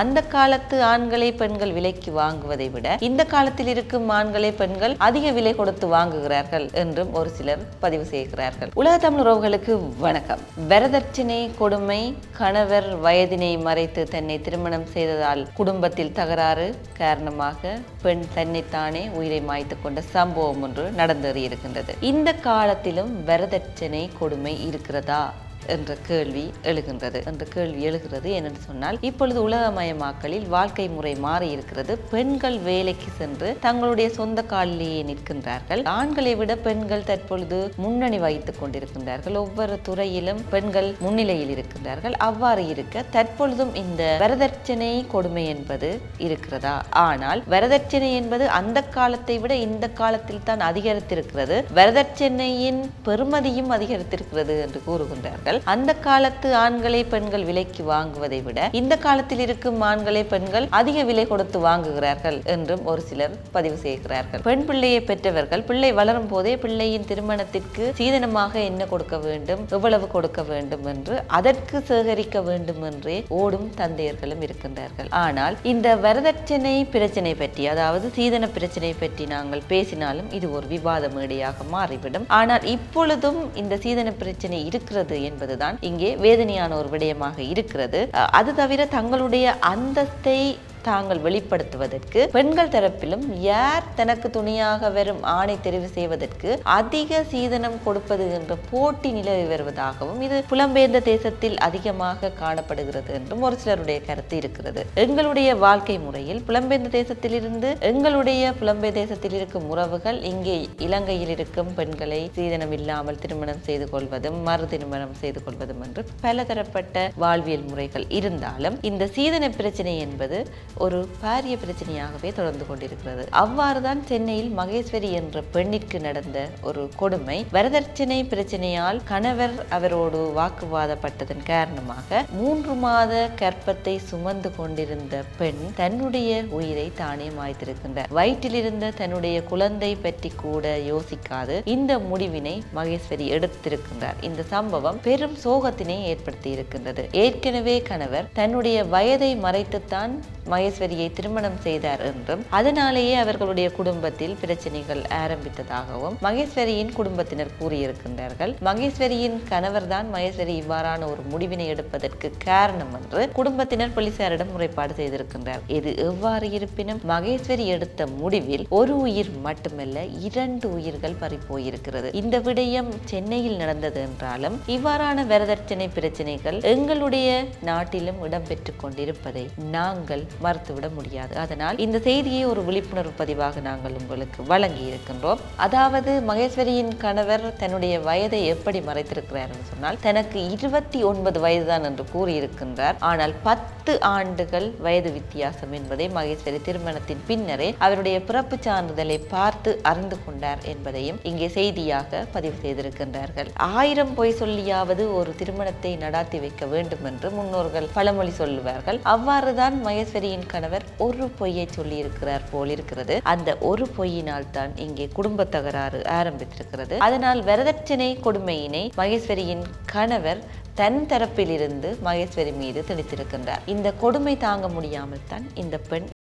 அந்த காலத்து ஆண்களை பெண்கள் விலைக்கு வாங்குவதை விட இந்த காலத்தில் இருக்கும் ஆண்களை பெண்கள் அதிக விலை கொடுத்து வாங்குகிறார்கள் என்றும் ஒரு சிலர் பதிவு செய்கிறார்கள். உலக தமிழ் உறவுகளுக்கு வணக்கம். வரதட்சணை கொடுமை கணவர் வயதினை மறைத்து தன்னை திருமணம் செய்ததால் குடும்பத்தில் தகராறு காரணமாக பெண் தன்னைத்தானே உயிரை மாய்த்து கொண்ட சம்பவம் ஒன்று நடந்தேறியிருக்கின்றது. இந்த காலத்திலும் வரதட்சணை கொடுமை இருக்கிறதா? என்ற கேள்வி எழுகின்றது. என்ற கேள்வி எழுகிறது. என்னென்னு சொன்னால் இப்பொழுது உலகமயமாக்கலில் வாழ்க்கை முறை மாறி இருக்கிறது பெண்கள் வேலைக்கு சென்று தங்களுடைய சொந்த காலிலேயே நிற்கின்றார்கள். ஆண்களை விட பெண்கள் தற்பொழுது முன்னணி வகித்துக் கொண்டிருக்கின்றார்கள். ஒவ்வொரு துறையிலும் பெண்கள் முன்னிலையில் இருக்கின்றார்கள். அவ்வாறு இருக்க தற்பொழுதும் இந்த வரதட்சணை கொடுமை என்பது இருக்கிறதா? ஆனால் வரதட்சணை என்பது அந்த காலத்தை விட இந்த காலத்தில் தான் அதிகரித்திருக்கிறது. வரதட்சணையின் பெறுமதியும் அதிகரித்திருக்கிறது என்று கூறுகின்றார்கள். அந்த காலத்து ஆண்களை பெண்கள் விலைக்கு வாங்குவதை விட இந்த காலத்தில் இருக்கும் ஆண்களை பெண்கள் அதிக விலை கொடுத்து வாங்குகிறார்கள் என்றும் ஒரு சிலர் பதிவு செய்கிறார்கள். பெண் பிள்ளையை பெற்றவர்கள் பிள்ளை வளரும் போதே பிள்ளையின் திருமணத்திற்கு சீதனமாக என்ன கொடுக்க வேண்டும் எவ்வளவு கொடுக்க வேண்டும் என்று அதற்கு சேகரிக்க வேண்டும் என்றே ஓடும் தந்தையர்களும் இருக்கின்றார்கள். ஆனால் இந்த வரதட்சணை பிரச்சனை பற்றி அதாவது சீதன பிரச்சனை பற்றி நாங்கள் பேசினாலும் இது ஒரு விவாத மேடையாக மாறிவிடும். ஆனால் இப்பொழுதும் இந்த சீதன பிரச்சனை இருக்கிறது என்பதுதான் இங்கே வேதனையான ஒரு விடயமாக இருக்கிறது. அது தவிர தங்களுடைய அந்தஸ்தை தாங்கள் வெளிப்படுத்துவதற்கு பெண்கள் தரப்பிலும் யார் தனக்கு துணையாக வரும் ஆணை தெரிவு செய்வதற்கு அதிக சீதனம் கொடுப்பது என்ற போட்டி நிலவி வருவதாகவும் இது புலம்பெயர்ந்த தேசத்தில் அதிகமாக காணப்படுகிறது என்றும் ஒரு சிலருடைய கருத்து இருக்கிறது. எங்களுடைய வாழ்க்கை முறையில் புலம்பெயர்ந்த தேசத்திலிருந்து எங்களுடைய புலம்பெயர் தேசத்தில் இருக்கும் உறவுகள் இங்கே இலங்கையில் இருக்கும் பெண்களை சீதனம் இல்லாமல் திருமணம் செய்து கொள்வதும் மறு திருமணம் செய்து கொள்வதும் என்று பலதரப்பட்ட வாழ்வியல் முறைகள் இருந்தாலும் இந்த சீதன பிரச்சனை என்பது ஒரு பாரிய பிரச்சனையாகவே தொடர்ந்து கொண்டிருக்கிறது. அவ்வாறுதான் சென்னையில் மகேஸ்வரி என்ற பெண்ணிற்கு நடந்த ஒரு கொடுமை வரதட்சணை பிரச்சனையால் கணவர் அவரோடு வாக்குவாதப்பட்டதன் காரணமாக மூன்று மாத கற்பத்தை சுமந்து கொண்டிருந்த பெண் தன்னுடைய உயிரை தானே மாய்த்திருக்கின்றார் வயிற்றிலிருந்த தன்னுடைய குழந்தை பற்றி கூட யோசிக்காது. இந்த முடிவினை மகேஸ்வரி எடுத்திருக்கின்றார். இந்த சம்பவம் பெரும் சோகத்தினை ஏற்படுத்தி இருக்கின்றது ஏற்கனவே கணவர் தன்னுடைய வயதை மறைத்துத்தான் மகேஸ்வரியை திருமணம் செய்தார் என்றும் அதனாலேயே அவர்களுடைய குடும்பத்தில் பிரச்சனைகள் ஆரம்பித்ததாகவும் மகேஸ்வரியின் குடும்பத்தினர் கூறியிருக்கின்றார்கள். மகேஸ்வரியின் கணவர்தான் மகேஸ்வரி இவ்வாறான ஒரு முடிவினை எடுப்பதற்கு காரணம் என்று குடும்பத்தினர் போலீசாரிடம் முறைப்பாடு செய்திருக்கின்றார். இது எவ்வாறு இருப்பினும் மகேஸ்வரி எடுத்த முடிவில் ஒரு உயிர் மட்டுமல்ல இரண்டு உயிர்கள் பறிப்போயிருக்கிறது இந்த விடயம் சென்னையில் நடந்தது என்றாலும் இவ்வாறான வரதட்சணை பிரச்சனைகள் எங்களுடைய நாட்டிலும் இடம்பெற்றுக் கொண்டிருப்பதை நாங்கள் மறுத்துவிட முடியாது. அதனால் இந்த செய்தியை ஒரு விழிப்புணர்வு பதிவாக நாங்கள் உங்களுக்கு வழங்கி இருக்கின்றோம். அதாவது மகேஸ்வரியின் கணவர் தன்னுடைய வயதை எப்படி மறைத்திருக்கிறார் என்று சொன்னால் தனக்கு இருபத்தி ஒன்பது வயதுதான் என்று கூறியிருக்கின்றார். ஆனால் பத்து ஆண்டுகள் வயது வித்தியாசம் என்பதை மகேஸ்வரி திருமணத்தின் பின்னரே அவருடைய பிறப்பு சான்றிதழை பார்த்து அறிந்து கொண்டார் என்பதையும் இங்கே செய்தியாக பதிவு செய்திருக்கின்றார்கள். ஆயிரம் பொய் சொல்லியாவது ஒரு திருமணத்தை நடாத்தி வைக்க வேண்டும் என்று முன்னோர்கள் பழமொழி சொல்லுவார்கள். அவ்வாறுதான் மகேஸ்வரியின் கணவர் ஒரு பொய்யை சொல்லியிருக்கிறார் போல் இருக்கிறது. அந்த ஒரு பொய்யினால் தான் இங்கே குடும்ப தகராறு ஆரம்பித்திருக்கிறது. அதனால் வரதட்சணை கொடுமையினை மகேஸ்வரியின் கணவர் தன் தரப்பிலிருந்து மகேஸ்வரி மீது திணித்திருக்கின்றார் இந்த கொடுமை தாங்க முடியாமல் தான் இந்த பெண்